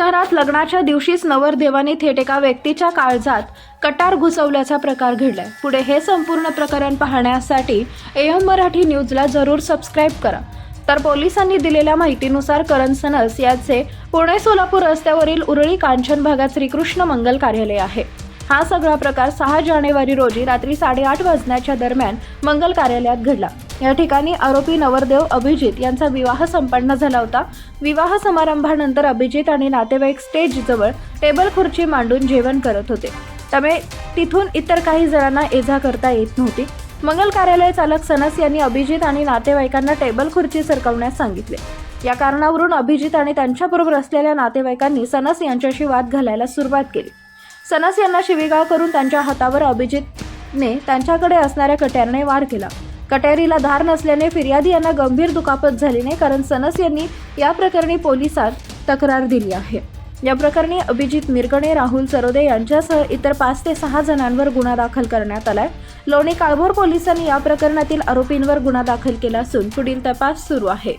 शहरात लग्नाच्या दिवशीच नवरदेवाने थेट एका व्यक्तीच्या काळजात कटार घुसवल्याचा प्रकार घडलाय. पुढे हे संपूर्ण प्रकरण पाहण्यासाठी एम मराठी न्यूजला जरूर सबस्क्राईब करा. तर पोलिसांनी दिलेल्या माहितीनुसार करण सनस याचे पुणे सोलापूर रस्त्यावरील उरळी कांचन भागात श्रीकृष्ण मंगल कार्यालय आहे. हा सगळा प्रकार सहा जानेवारी रोजी रात्री साडेआठ वाजण्याच्या दरम्यान मंगल कार्यालयात घडला. या ठिकाणी आरोपी नवरदेव अभिजित यांचा विवाह संपन्न झाला होता. विवाह समारंभानंतर अभिजित आणि नातेवाईक स्टेजजवळ टेबल खुर्ची मांडून जेवण करत होते. त्यामुळे तिथून इतर काही जणांना एजा करता येत नव्हती. मंगल कार्यालय चालक सनस यांनी अभिजित आणि नातेवाईकांना टेबल खुर्ची सरकवण्यास सांगितले. या कारणावरून अभिजित आणि त्यांच्याबरोबर असलेल्या नातेवाईकांनी सनस यांच्याशी वाद घालायला सुरुवात केली. सनस यांना शिवीगाळ करून त्यांच्या हातावर अभिजितने त्यांच्याकडे असणाऱ्या कट्यारने वार केला. कट्यारीला धार नसल्याने फिर्यादी यांना गंभीर दुखापत झाली नाही कारण सनस यांनी या प्रकरणी पोलिसात तक्रार दिली आहे. या प्रकरणी अभिजित मिरगणे राहुल सरोदे यांच्यासह इतर पाच ते सहा जणांवर गुन्हा दाखल करण्यात आलाय. लोणी काळभोर पोलिसांनी या प्रकरणातील आरोपींवर गुन्हा दाखल केला असून पुढील तपास सुरू आहे.